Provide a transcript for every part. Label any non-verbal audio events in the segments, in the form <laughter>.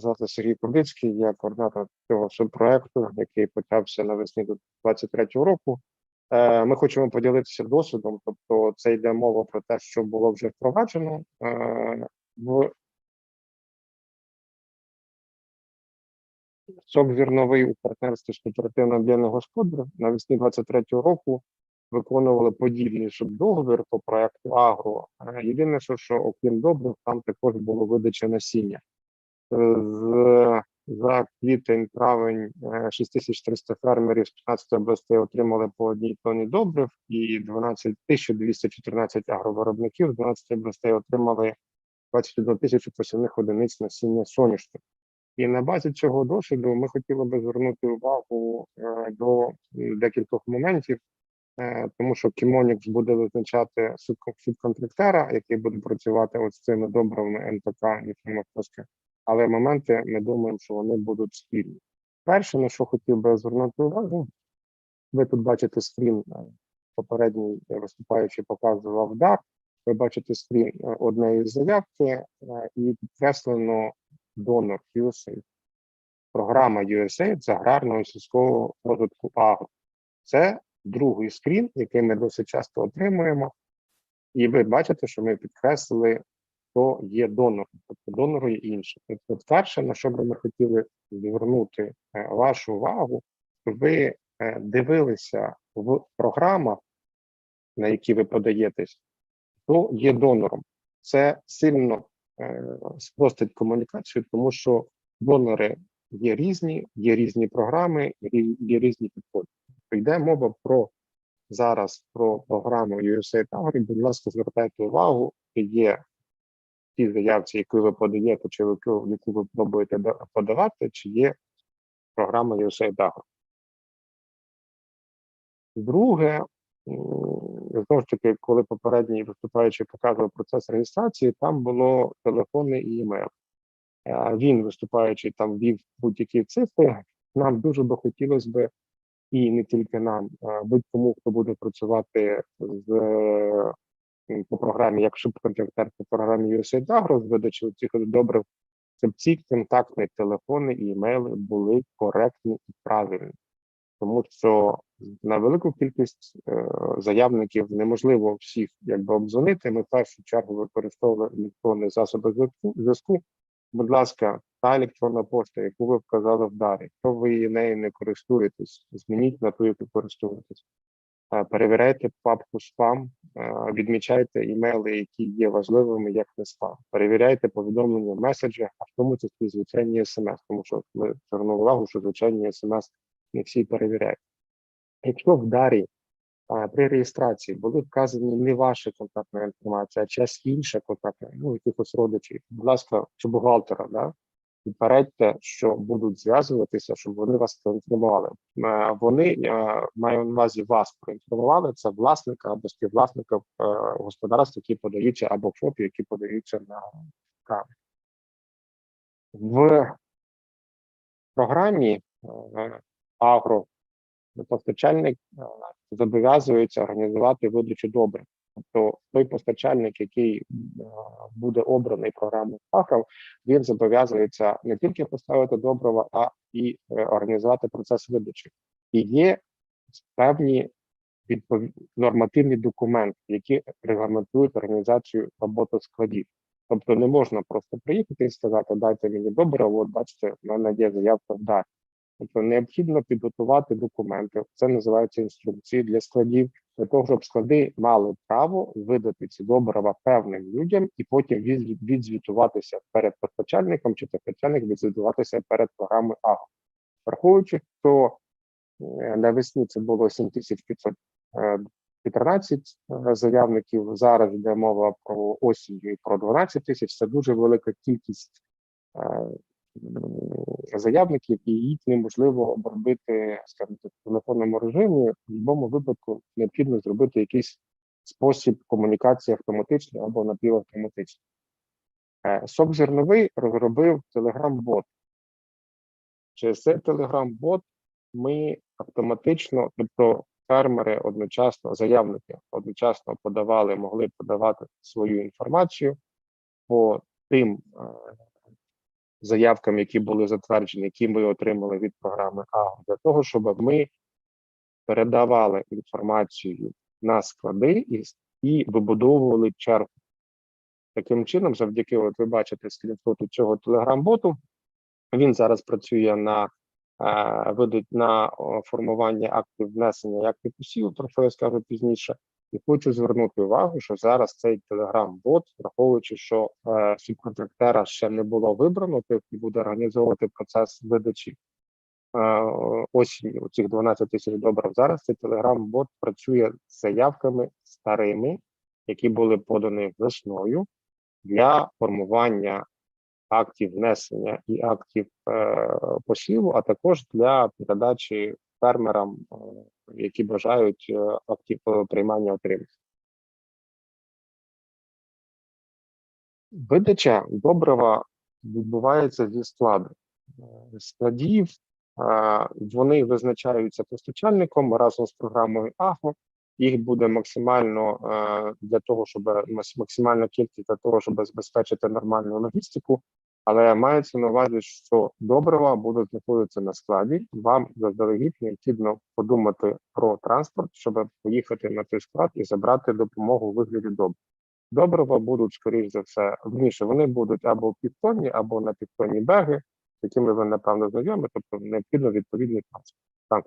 Звати Сергій Кубицький, я координатор цього субпроекту, який почався навесні 2023 року. Е, Ми хочемо поділитися досвідом, тобто це йде мова про те, що було вже впроваджено е, в сок зерновий у партнерстві з кооперативним об'єднаним господарем навесні 2023 року виконували подібний субдоговір по проекту Агро. Е, Єдине, що, що окрім добрив, там також було видача насіння. Е, З за квітень, травень е, 6300 фермерів з 15 областей отримали по одній тонні добрив, і 12 214 агровиробників з 12 областей отримали 21 тисячу посівних одиниць насіння соняшника. І на базі цього досвіду ми хотіли би звернути увагу е, до декількох моментів, е, тому що Кімонікс буде визначати субкон- субконтрактера, який буде працювати от з цими добривами НПК і фармакоски. Але моменти ми думаємо, що вони будуть спільні. Перше, на що хотів би звернути увагу, ви тут бачите скрін е, попередній виступаючий показував дар. Ви бачите скрін е, однієї заявки е, і підкреслено донор USAID. Програма USAID з аграрного і сільського розвитку агро. Це другий скрін, який ми досить часто отримуємо. І ви бачите, що ми підкреслили, хто є донором, тобто донору є інший. Тобто, перше, на що би ми хотіли звернути е, вашу увагу, ви е, дивилися в програмах, на які ви подаєтесь, хто є донором. Це сильно е, спростить комунікацію, тому що донори є різні, є різні програми, є різні підходи. Йде мова про зараз про програму USAID Agri. Будь ласка, звертайте увагу, є ті заявці, яку ви подаєте, чи яку, яку ви пробуєте подавати, чи є програма USAID Друге, знову ж таки, коли попередній виступаючий показував процес реєстрації, там було телефонний і емейл. Е, Він, виступаючий, там ввів будь-які цифри. Нам дуже би хотілося би, і не тільки нам, будь-кому, хто буде працювати з по програмі, як субконтрактер по програмі USAID з видачі цих добрив, щоб ці контактні телефони і емейли були коректні і правильні тому що на велику кількість е, заявників неможливо всіх якби обдзвонити. Ми в першу чергу використовували електронні засоби зв'язку-. Будь ласка, та електронна пошта, яку ви вказали в дарі, якщо ви нею не користуєтесь, змініть на ту, яку користуєтесь. Е, Перевіряйте папку спам, відмічайте імейли, які є важливими, як не спам. Перевіряйте повідомлення в меседжах, а в тому числі звичайні смс, тому що ми звернули увагу, що звичайні смс не всі перевіряють. Якщо в дарі а, при реєстрації були вказані не ваша контактна інформація, а чиясь інша контактна, ну якихось родичів, будь ласка, чи бухгалтера, да? Попередьте, що будуть зв'язуватися, щоб вони вас проінформували. Е, Вони е, маю на увазі вас проінформували. Це власника або співвласника е, господарств, які подаються або ФОПів, які подаються на каву. В програмі агро постачальник зобов'язується організувати видачу добрив. Тобто той постачальник, який е, буде обраний програмою агро, він зобов'язується не тільки поставити добрива, а і е, організувати процес видачі. І є певні відпові- нормативні документи, які регламентують організацію роботи складів. Тобто не можна просто приїхати і сказати, дайте мені добриво, от бачите, в мене є заявка в. Тобто необхідно підготувати документи. Це називається інструкції для складів, для того, щоб склади мали право видати ці добрива певним людям і потім відзвітуватися перед постачальником, чи постачальник відзвітуватися перед програмою АГО. Враховуючи, що е, навесні це було 7514 е, заявників. Зараз йде мова про осінь і про 12 тисяч. Це дуже велика кількість е, заявників, і їх неможливо обробити, скажімо в телефонному режимі. В будь-якому випадку необхідно зробити якийсь спосіб комунікації автоматичний або напівавтоматичний. Е, Сок зерновий розробив Telegram-бот. Через цей Telegram-бот ми автоматично, тобто фермери одночасно, заявники одночасно подавали, могли подавати свою інформацію по тим е, заявкам, які були затверджені, які ми отримали від програми АГО, для того, щоб ми передавали інформацію на склади і, і вибудовували чергу. Таким чином, завдяки, от ви бачите скріншоту цього телеграм-боту, він зараз працює на е, на формування актів внесення і актів посіву, про що я скажу пізніше. І хочу звернути увагу, що зараз цей телеграм-бот, враховуючи, що е, субконтрактера ще не було вибрано, який буде організовувати процес видачі е, осінню цих 12 тисяч добрив. Зараз цей телеграм-бот працює з заявками старими, які були подані весною для формування актів внесення і актів е, посіву, а також для передачі фермерам, е, які бажають е, актів е, приймання отримати. Видача добрива відбувається зі складу. Складів вони визначаються постачальником разом з програмою АГО. Їх буде максимально для того, щоб максимальна кількість для того, щоб забезпечити нормальну логістику. Але мається на увазі, що добрива будуть знаходитися на складі. Вам заздалегідь необхідно подумати про транспорт, щоб поїхати на той склад і забрати допомогу у вигляді добрив. Добрива будуть, скоріш за все, вніше вони будуть або півтонні, або на півтонні беги, з якими ви напевно знайомі, тобто необхідно відповідний транспорт.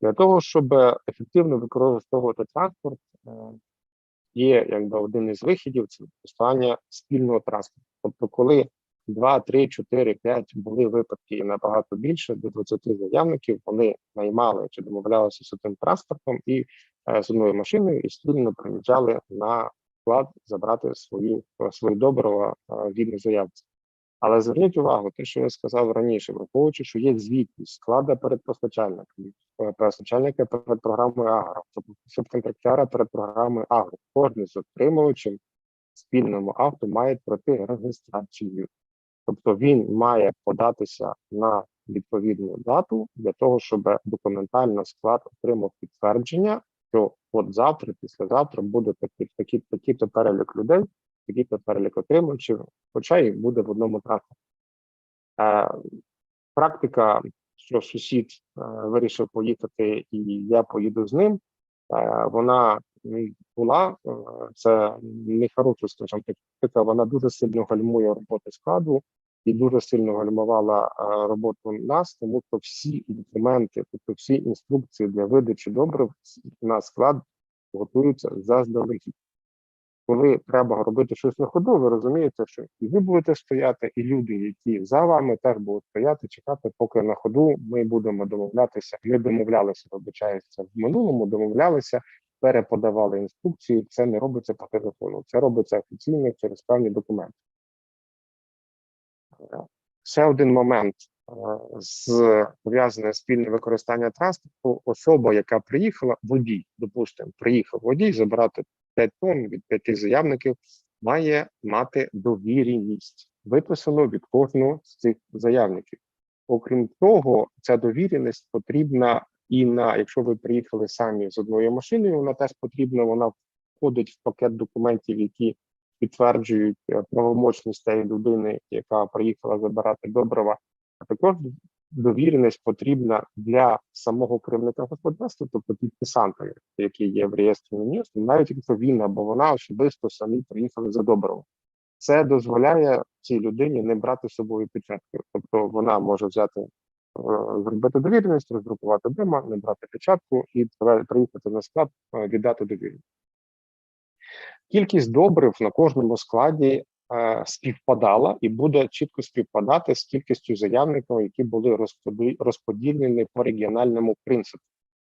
Для того, щоб ефективно використовувати транспорт, е, є якби один із вихідів це використання спільного транспорту. Тобто, коли 2, 3, 4, 5 були випадки і набагато більше, до 20 заявників, вони наймали чи домовлялися з тим транспортом і е, з одною машиною і спільно приїжджали на склад забрати свою свої добрива е, вільні заявці. Але зверніть увагу, те, що я сказав раніше, враховуючи, що є звітність склада перед постачальником, е, постачальника перед програмою Агро, тобто субконтрактера перед програмою Агро. Кожен з отримувачем в спільному авто має пройти реєстрацію. Тобто він має податися на відповідну дату для того, щоб документально склад отримав підтвердження, що от завтра, післязавтра буде такий такі, такий то перелік людей, то перелік отримувачів, хоча і буде в одному транспорті. Е, практика, що сусід е, вирішив поїхати, і я поїду з ним. е, вона була це не хороша, скажімо так, вона дуже сильно гальмує роботу складу і дуже сильно гальмувала роботу нас, тому що всі документи, тобто всі інструкції для видачі добрив на склад готуються заздалегідь. Коли треба робити щось на ходу, ви розумієте, що і ви будете стояти, і люди, які за вами, теж будуть стояти, чекати, поки на ходу ми будемо домовлятися. Ми домовлялися, вибачається в минулому, домовлялися, переподавали інструкції. Це не робиться по телефону, це робиться офіційно через певні документи. Е, Ще один момент е, з пов'язане спільне використання транспорту. Особа, яка приїхала, водій, допустимо, приїхав водій забрати 5 тонн від 5 заявників, має мати довіреність, виписану від кожного з цих заявників. Окрім того, ця довіреність потрібна і на якщо ви приїхали самі з одною машиною, вона теж потрібна. Вона входить в пакет документів, які підтверджують правомочність тієї людини, яка приїхала забирати добрива. А також довіреність потрібна для самого керівника господарства, тобто підписанта, який є в реєстрі міністрів, навіть якщо він або вона особисто самі приїхали за доброго. Це дозволяє цій людині не брати з собою печатки. Тобто вона може взяти, е, зробити довіреність, роздрукувати дима, не брати печатку і приїхати на склад, е, віддати довіреність. Кількість добрив на кожному складі співпадала і буде чітко співпадати з кількістю заявників, які були розподі- розподілені по регіональному принципу.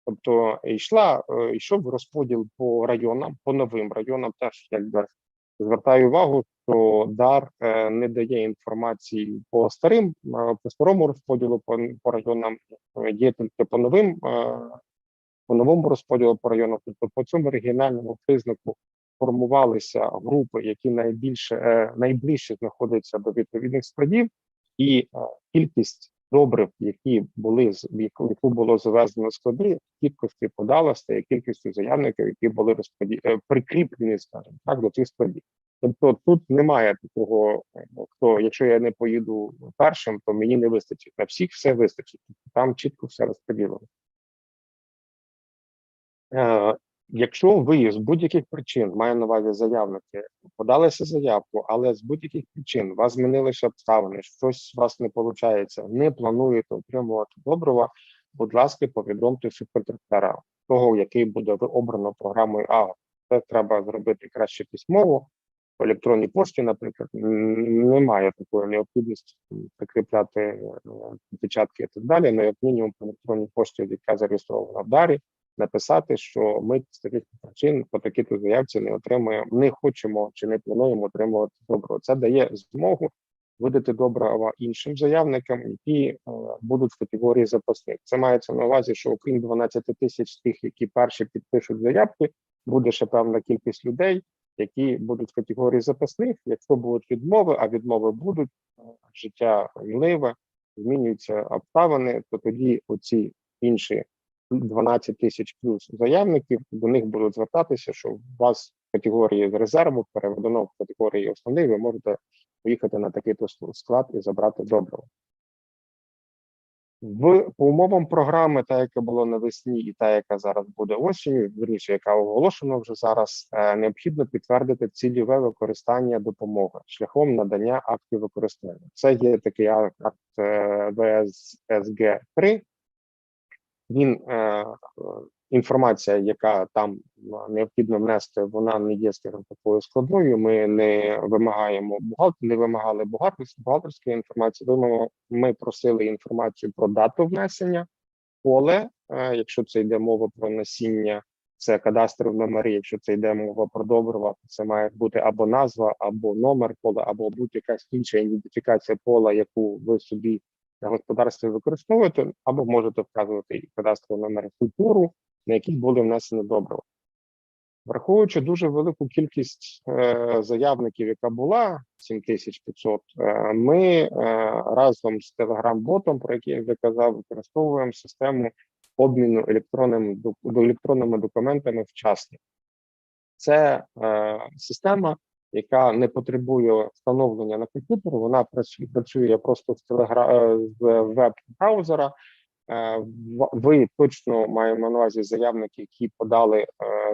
Тобто йшла, е, йшов розподіл по районам, по новим районам. Теж якби звертаю увагу, що дар е, не дає інформації по старим, е, по старому розподілу по, по районам, е, є тільки по новим, е, по новому розподілу по районам. Тобто по цьому регіональному признаку формувалися групи, які найбільше е, найближче знаходяться до відповідних складів, і е, кількість добрив, які були з яку було завезено склади, з тією кількістю заявників, які були розподі... е, прикріплені, скажімо так, до цих складів. Тобто тут немає такого, е, хто, якщо я не поїду першим, то мені не вистачить. На всіх все вистачить. Тобто Там чітко все розподілено. Якщо ви з будь-яких причин, маю на увазі заявники, подалися заявку, але з будь-яких причин вас змінилися обставини, щось у вас не виходить, не плануєте отримувати добрива, будь ласка, повідомте субконтрактора, того, який буде обрано програмою АГО. Це треба зробити краще письмово, по електронній пошті, наприклад, немає такої необхідності прикріпляти е, печатки і так далі. Ну, як мінімум, по електронній пошті, яка зареєстрована в дарі, написати, що ми з таких причин по такій-то заявці не отримуємо, не хочемо чи не плануємо отримувати добро. Це дає змогу видати добрива іншим заявникам, які е, будуть в категорії запасних. Це мається на увазі, що окрім 12 тисяч тих, які перші підпишуть заявки, буде ще певна кількість людей, які будуть в категорії запасних. Якщо будуть відмови, а відмови будуть, е, життя мливе, змінюються обставини, то тоді оці інші 12 тисяч плюс заявників до них будуть звертатися, що у вас категорії резерву переведено в категорії основний, ви можете поїхати на такий то склад і забрати добриво. В по умовам програми, та яка була навесні, і та, яка зараз буде осінню, верніше, яка оголошена вже зараз, е, необхідно підтвердити цільове використання допомоги шляхом надання актів використання. Це є такий акт е, ВССГ 3 Він е, е, інформація, яка там е, необхідно внести, вона не є скажімо, такою складною. Ми не вимагаємо бухгалтер, не вимагали бухгалтерської інформації. Ми просили інформацію про дату внесення, поле, якщо це йде мова про насіння, це кадастрові номери. Якщо це йде мова про добрива, це має бути або назва, або номер поля, або будь-якась інша ідентифікація пола, яку ви собі на господарстві використовуєте, або можете вказувати і кадастровий номер культуру, на якій були внесені добрива. Враховуючи дуже велику кількість е, заявників, яка була 7500, е, ми е, разом з Telegram-ботом, про який я вже казав, використовуємо систему обміну електронними електронними документами вчасно. Це е, система, яка не потребує встановлення на комп'ютер, вона працює, просто з телегра е, з веб-браузера. Е, Ви точно маємо на увазі заявники, які подали е,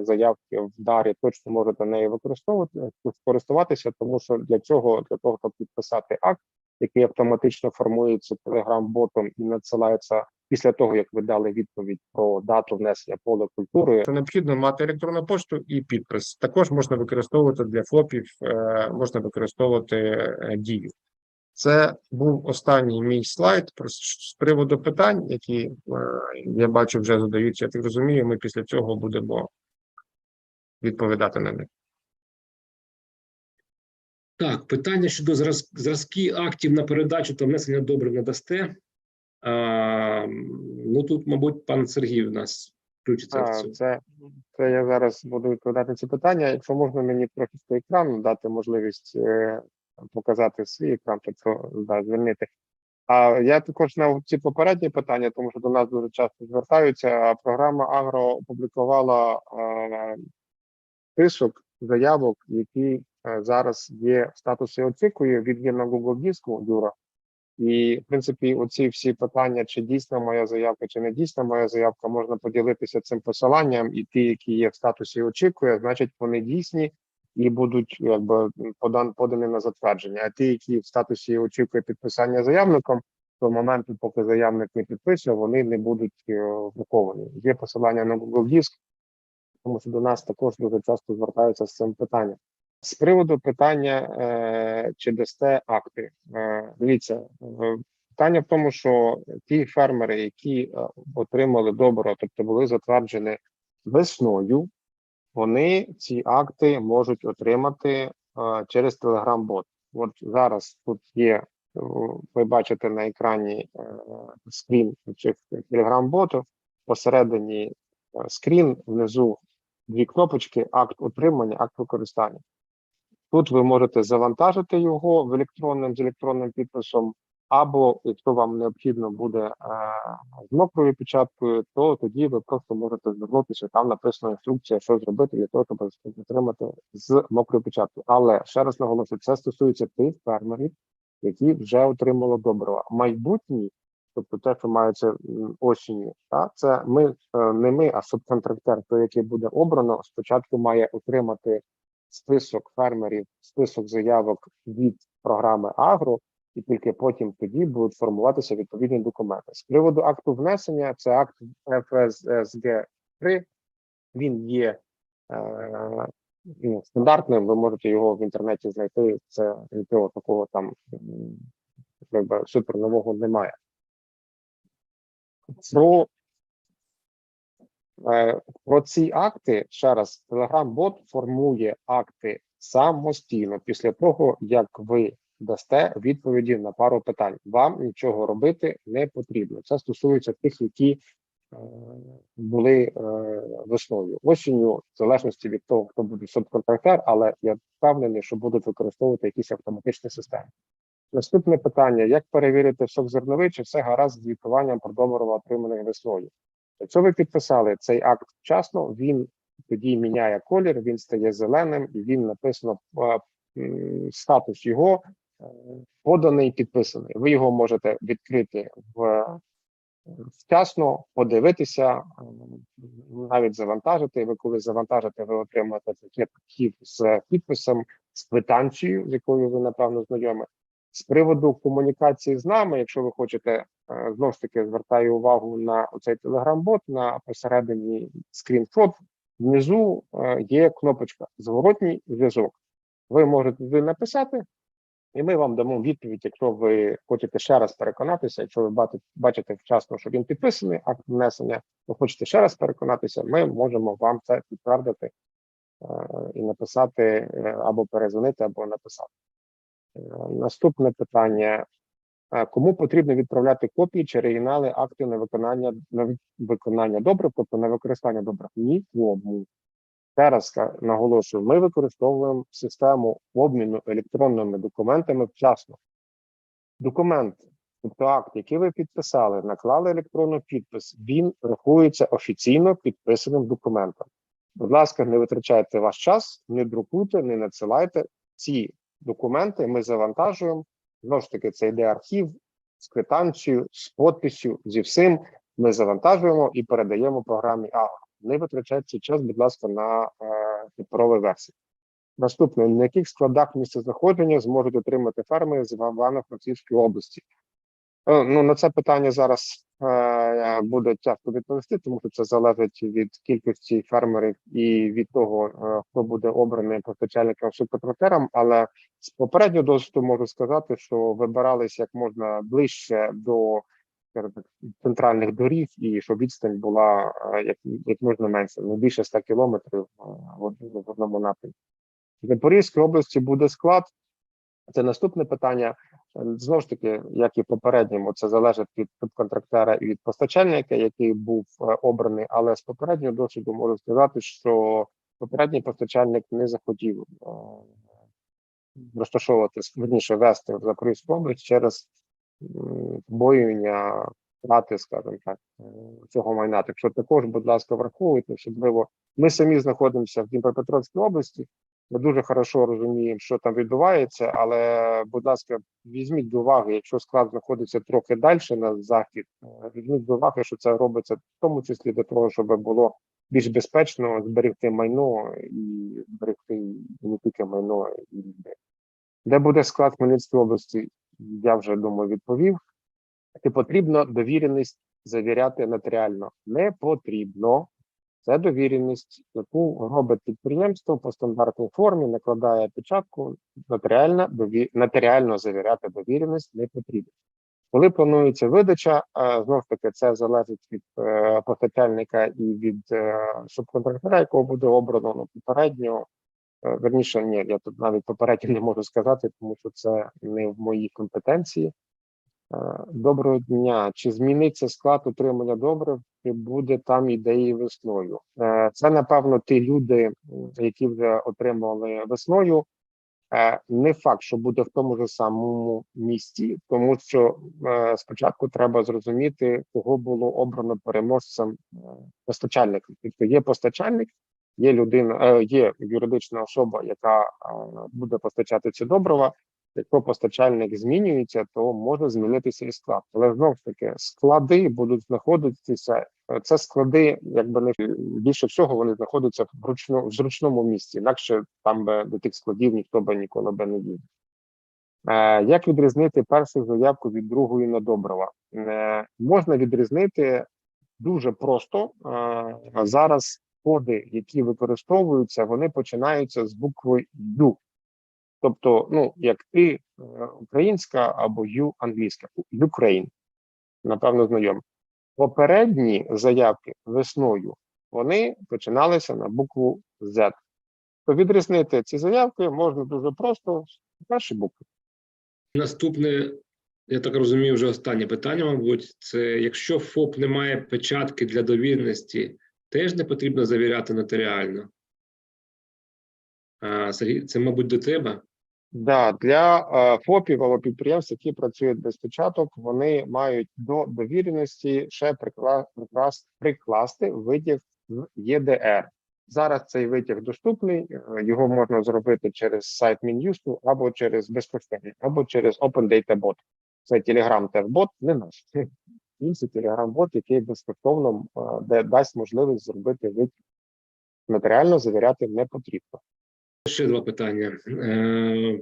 заявки в дарі, точно можете нею використовувати користуватися, тому що для цього, для того, щоб підписати акт, який автоматично формується телеграм-ботом і надсилається після того, як ви дали відповідь про дату внесення поля культури. Це необхідно мати електронну пошту і підпис. Також можна використовувати для ФОПів, е, можна використовувати е, дію. Це був останній мій слайд про з приводу питань, які е, я бачу вже задаються. Я так розумію, ми після цього будемо відповідати на них. Так, питання щодо зраз, зразки актів на передачу та внесення добрив надасте. А, ну тут, мабуть, пан Сергій у нас включиться в цю. це, це я зараз буду відповідати ці питання. Якщо можна мені трохи з екрану дати можливість е, показати свій екран, то це да, звільнити. А я також на ці попередні питання, тому що до нас дуже часто звертаються. Програма Агро опублікувала е, список заявок, які е, зараз є в статусі очікую. Він є на Google диску Юра. І, в принципі, оці всі питання, чи дійсна моя заявка, чи не дійсна моя заявка, можна поділитися цим посиланням, і ті, які є в статусі очікує, значить вони дійсні і будуть якби подан подані на затвердження. А ті, які в статусі очікує підписання заявником, до моменту, поки заявник не підписує, вони не будуть е, враховані. Є посилання на Google Диск, тому що до нас також дуже часто звертаються з цим питанням. З приводу питання, е, чи дасте акти, е, дивіться, питання в тому, що ті фермери, які е, отримали добро, тобто були затверджені весною, вони ці акти можуть отримати через Telegram-бот. От зараз тут є, ви бачите на екрані скрін цих Telegram-боту, посередині скрін, внизу дві кнопочки: акт отримання, акт використання. Тут ви можете завантажити його в електронним з електронним підписом, Або якщо вам необхідно буде е, з мокрою печаткою, то тоді ви просто можете звернутися. Там написана інструкція, що зробити для того, щоб отримати з мокрою печаткою. Але ще раз наголошую, це стосується тих фермерів, які вже отримали добрива. Майбутні, тобто те, що мається осінню, та це ми е, не ми, а субконтрактер, той, який буде обрано, спочатку має отримати список фермерів, список заявок від програми Агро, і тільки потім тоді будуть формуватися відповідні документи. З приводу акту внесення, це акт ФССГ 3 він є е, ну, стандартним. Ви можете його в інтернеті знайти. Це нічого такого там якби супер нового немає. Про, про ці акти ще раз Telegram-бот формує акти самостійно після того, як ви дасте відповіді на пару питань. Вам нічого робити не потрібно. Це стосується тих, які е, були е, весною. Осінню, в залежності від того, хто буде субконтрактер, але я впевнений, що будуть використовувати якісь автоматичні системи. Наступне питання: як перевірити сок зерновий, чи все гаразд з звітуванням про добрива, отриманих весною? Якщо ви підписали цей акт вчасно, він тоді міняє колір, він стає зеленим, і він написано е, статус його е, поданий, підписаний. Ви його можете відкрити в вчасно, подивитися, е, навіть завантажити. Ви коли завантажите, ви отримаєте пакет з підписом, з квитанцією, з якою ви напевно знайомі. З приводу комунікації з нами, якщо ви хочете, е, знову ж таки звертаю увагу на оцей телеграм-бот на посередині скріншот. Внизу е, є кнопочка Зворотній зв'язок. Ви можете туди написати, і ми вам дамо відповідь, якщо ви хочете ще раз переконатися, якщо ви бачите вчасно, що він підписаний, акт внесення, ви хочете ще раз переконатися, ми можемо вам це підтвердити е, і написати або перезвонити, або написати. Наступне питання: Е, кому потрібно відправляти копії чи оригінали актів на виконання на виконання добрив, тобто на використання добрив? Нікому. Ще раз ка- наголошую, ми використовуємо систему обміну електронними документами вчасно. Документ, тобто акт, який ви підписали, наклали електронний підпис, він рахується офіційно підписаним документом. Будь ласка, не витрачайте ваш час, не друкуйте, не надсилайте ці документи. Ми завантажуємо. Знову ж таки, це йде архів з квитанцією, з подписю, зі всім. Ми завантажуємо і передаємо програмі Агро. Не витрачайте час, будь ласка, на е, паперові версії. Наступне: на яких складах місцезнаходження зможуть отримати ферми з Івано-Франківської області? Е, Ну на це питання зараз е, буде тяжко відповісти, тому що це залежить від кількості фермерів і від того, е, хто буде обраний постачальником субконтрактором. Але з попереднього досвіду можу сказати, що вибирались як можна ближче до центральних доріг, і щоб відстань була е, як, як можна менше, не більше 100 кілометрів е, в одному напрямку. В Запорізькій області буде склад. Це наступне питання. Знову ж таки, як і попередньому, це залежить від субконтрактера і від постачальника, який був е, обраний. Але з попереднього досвіду можу сказати, що попередній постачальник не захотів е, розташовувати верніше вести в Запорізьку область через м, побоювання втрати, скажімо так, е, цього майна. Так що також, будь ласка, враховуйте, особливо ми самі знаходимося в Дніпропетровській області. Ми дуже хорошо розуміємо, що там відбувається, але, будь ласка, візьміть до уваги, якщо склад знаходиться трохи далі на захід, е, візьміть до уваги, що це робиться в тому числі для того, щоб було більш безпечно зберегти майно і зберегти не тільки майно і людей. Де буде склад Хмельницької області, я вже думаю, відповів. Чи потрібно довіреність завіряти нотаріально? Не потрібно. Це довіреність, яку робить підприємство по стандартній формі, накладає печатку. Нотаріально, дові... нотаріально завіряти довіреність не потрібно. Коли планується видача, е, знову ж таки, це залежить від е, постачальника і від е, субконтрактора, якого буде обрано ну, попередньо. Верніше, ні, я тут навіть попередньо не можу сказати, тому що це не в моїй компетенції. Е, Доброго дня. Чи зміниться склад утримання добрив, чи буде там ідеї весною? Е, Це, напевно, ті люди, які вже отримали весною. Е, Не факт, що буде в тому ж самому місті, тому що спочатку треба зрозуміти, кого було обрано переможцем постачальника. Тобто є постачальник, є людина, є юридична особа, яка буде постачати ці добрива. Якщо постачальник змінюється, то може змінитися і склад. Але знову ж таки склади будуть знаходитися. е, Це склади, якби не більше всього, вони знаходяться в ручно в зручному місці. Інакше там би до тих складів ніхто би ніколи би не їздив. Е, як відрізнити першу заявку від другої на добрива? Е, можна відрізнити дуже просто. Е, зараз коди, які використовуються, вони починаються з букви Ю. Тобто, ну, як ти е, українська або Ю англійська, Ukraine, напевно, знайомі. Попередні заявки весною вони починалися на букву Z. То відрізнити ці заявки можна дуже просто з першої букви. Наступне, я так розумію, вже останнє питання, мабуть, це якщо ФОП не має печатки для довірності, теж не потрібно завіряти нотаріально. А, Сергій, це, мабуть, до тебе. Да, для е, ФОПів або підприємств, які працюють без печаток, вони мають до довіреності ще прикла, приклас- прикласти витяг з ЄДР. Зараз цей витяг доступний, е, його можна зробити через сайт Мін'юсту або через безкоштовно, або через Open Data Bot. Це Telegram Tev-бот, не наш. <laughs> Інший Telegram-бот, який безкоштовно е, де дасть можливість зробити витяг. Матеріально завіряти не потрібно. Ще два питання. Е,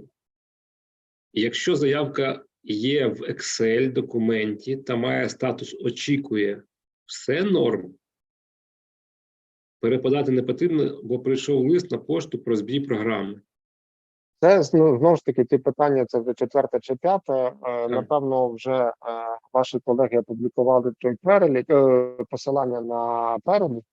якщо заявка є в Excel документі та має статус очікує, все норм. Перепадати не потрібно, бо прийшов лист на пошту про збій програми. Це ну, знову ж таки ті питання. Це вже четверте чи п'яте. Е, Напевно, вже е, ваші колеги опублікували той перелік посилання на перелік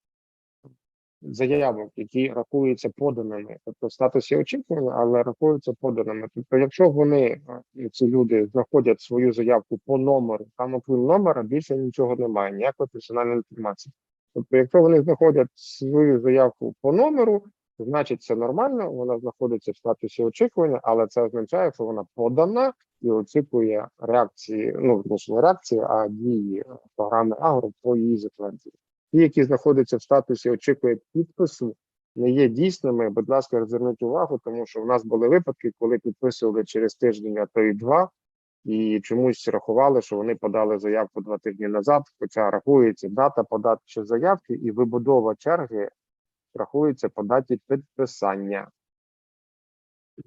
заявок, які рахуються поданими, тобто в статусі очікування, але рахуються поданими. Тобто, якщо вони е, ці люди знаходять свою заявку по номеру, там окрім номера більше нічого немає, ніякої персональної інформації. Тобто, якщо вони знаходять свою заявку по номеру, значить це нормально, вона знаходиться в статусі очікування, але це означає, що вона подана і очікує реакції, ну не реакції, а дії програми Агро по її затвердженню. Ті, які знаходяться в статусі очікує підпису, не є дійсними. Будь ласка, зверніть увагу, тому що в нас були випадки, коли підписували через тиждень, а то і два, і чомусь рахували, що вони подали заявку два тижні назад. Хоча рахується дата подачі заявки і вибудова черги рахується по даті підписання.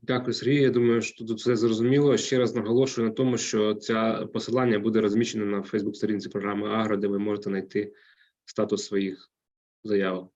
Дякую, Сергій. Я думаю, що тут все зрозуміло. Ще раз наголошую на тому, що ця посилання буде розміщено на Фейсбук-сторінці програми Агро, де ви можете знайти статус своїх заявок.